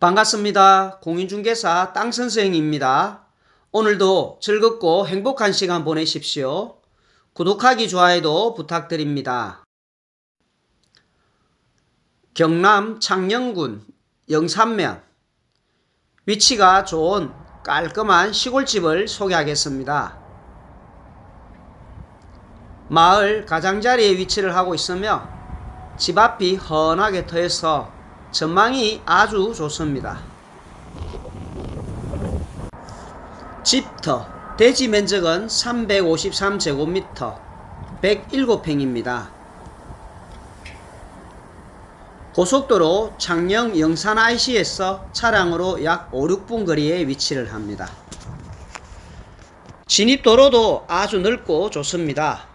반갑습니다. 공인중개사 땅선생입니다. 오늘도 즐겁고 행복한 시간 보내십시오. 구독하기, 좋아요도 부탁드립니다. 경남 창녕군 영산면 위치가 좋은 깔끔한 시골집을 소개하겠습니다. 마을 가장자리에 위치를 하고 있으며 집 앞이 헌하게 터여서 전망이 아주 좋습니다. 집터 대지 면적은 353제곱미터 107평입니다. 고속도로 창녕 영산 IC에서 차량으로 약 5, 6분 거리에 위치를 합니다. 진입도로도 아주 넓고 좋습니다.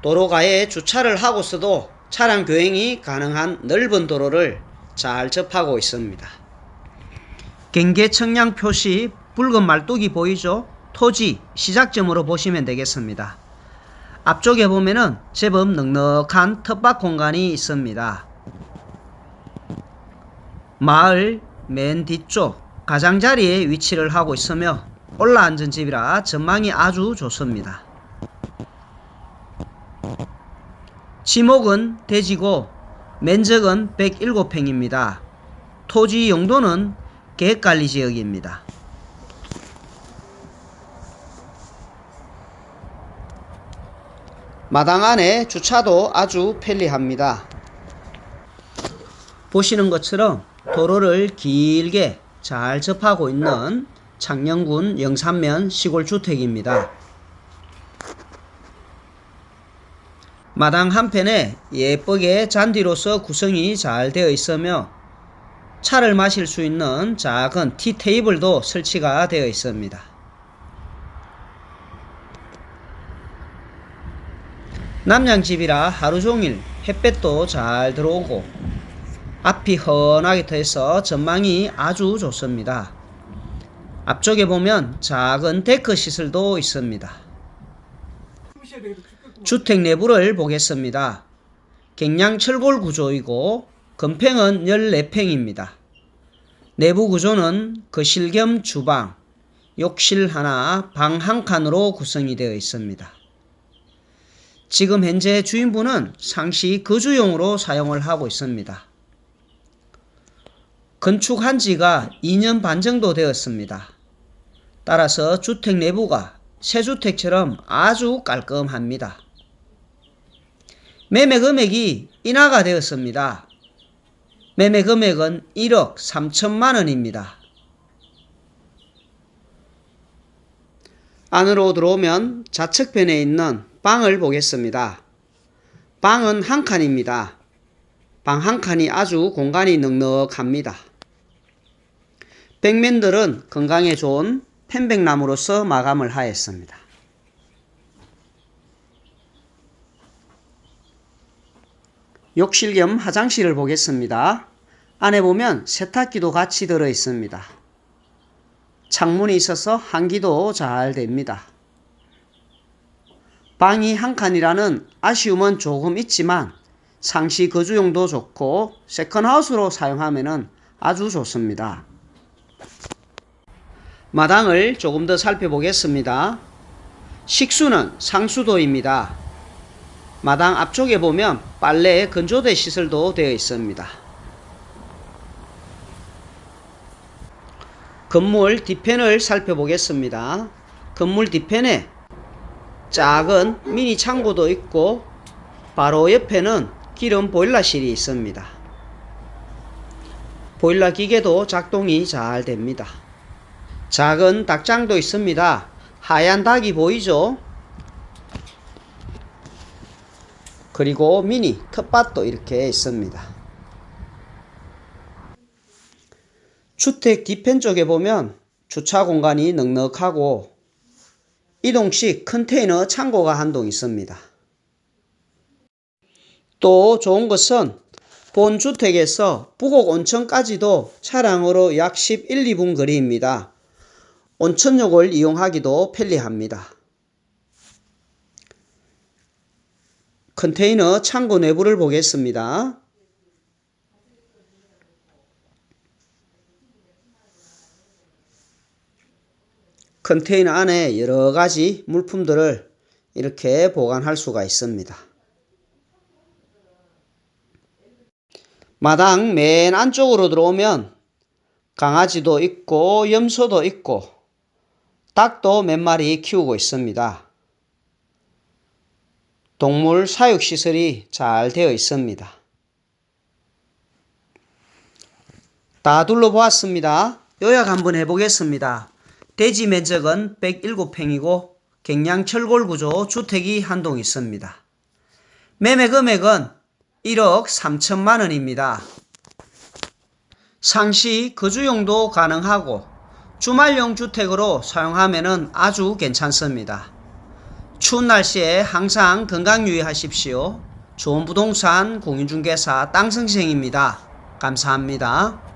도로가에 주차를 하고서도 차량 교행이 가능한 넓은 도로를 잘 접하고 있습니다. 경계 청량 표시 붉은 말뚝이 보이죠? 토지 시작점으로 보시면 되겠습니다. 앞쪽에 보면은 제법 넉넉한 텃밭 공간이 있습니다. 마을 맨 뒤쪽 가장자리에 위치를 하고 있으며 올라앉은 집이라 전망이 아주 좋습니다. 지목은 대지고 면적은 107평입니다. 토지 용도는 계획관리 지역입니다. 마당 안에 주차도 아주 편리합니다. 보시는 것처럼 도로를 길게 잘 접하고 있는 창녕군 영산면 시골주택입니다. 마당 한편에 예쁘게 잔디로서 구성이 잘 되어 있으며 차를 마실 수 있는 작은 티 테이블도 설치가 되어 있습니다. 남양집이라 하루 종일 햇볕도 잘 들어오고 앞이 훤하게 터서 전망이 아주 좋습니다. 앞쪽에 보면 작은 데크 시설도 있습니다. 주택 내부를 보겠습니다. 갱량 철골 구조이고 건평은 14평입니다. 내부 구조는 거실 겸 주방, 욕실 하나, 방 한 칸으로 구성이 되어 있습니다. 지금 현재 주인분은 상시 거주용으로 사용을 하고 있습니다. 건축한 지가 2년 반 정도 되었습니다. 따라서 주택 내부가 새 주택처럼 아주 깔끔합니다. 매매 금액이 인하가 되었습니다. 매매 금액은 1억 3천만 원입니다. 안으로 들어오면 좌측편에 있는 방을 보겠습니다. 방은 한 칸입니다. 방 한 칸이 아주 공간이 넉넉합니다. 벽면들은 건강에 좋은 편백나무로서 마감을 하였습니다. 욕실 겸 화장실을 보겠습니다. 안에 보면 세탁기도 같이 들어 있습니다. 창문이 있어서 환기도 잘 됩니다. 방이 한 칸이라는 아쉬움은 조금 있지만 상시 거주용도 좋고 세컨하우스로 사용하면 아주 좋습니다. 마당을 조금 더 살펴보겠습니다. 식수는 상수도입니다. 마당 앞쪽에 보면 빨래 건조대 시설도 되어 있습니다. 건물 뒤편을 살펴보겠습니다. 건물 뒤편에 작은 미니 창고도 있고 바로 옆에는 기름 보일러실이 있습니다. 보일러 기계도 작동이 잘 됩니다. 작은 닭장도 있습니다. 하얀 닭이 보이죠? 그리고 미니 텃밭도 이렇게 있습니다. 주택 뒤편 쪽에 보면 주차 공간이 넉넉하고 이동식 컨테이너 창고가 한 동 있습니다. 또 좋은 것은 본 주택에서 부곡 온천까지도 차량으로 약 11, 2분 거리입니다. 온천욕을 이용하기도 편리합니다. 컨테이너 창고 내부를 보겠습니다. 컨테이너 안에 여러 가지 물품들을 이렇게 보관할 수가 있습니다. 마당 맨 안쪽으로 들어오면 강아지도 있고 염소도 있고 닭도 몇 마리 키우고 있습니다. 동물 사육 시설이 잘 되어 있습니다. 다 둘러보았습니다. 요약 한번 해보겠습니다. 대지 면적은 107평이고 갱량 철골 구조 주택이 한 동 있습니다. 매매 금액은 1억 3천만 원입니다. 상시 거주용도 가능하고 주말용 주택으로 사용하면 아주 괜찮습니다. 추운 날씨에 항상 건강 유의하십시오. 좋은 부동산 공인중개사 땅성생입니다. 감사합니다.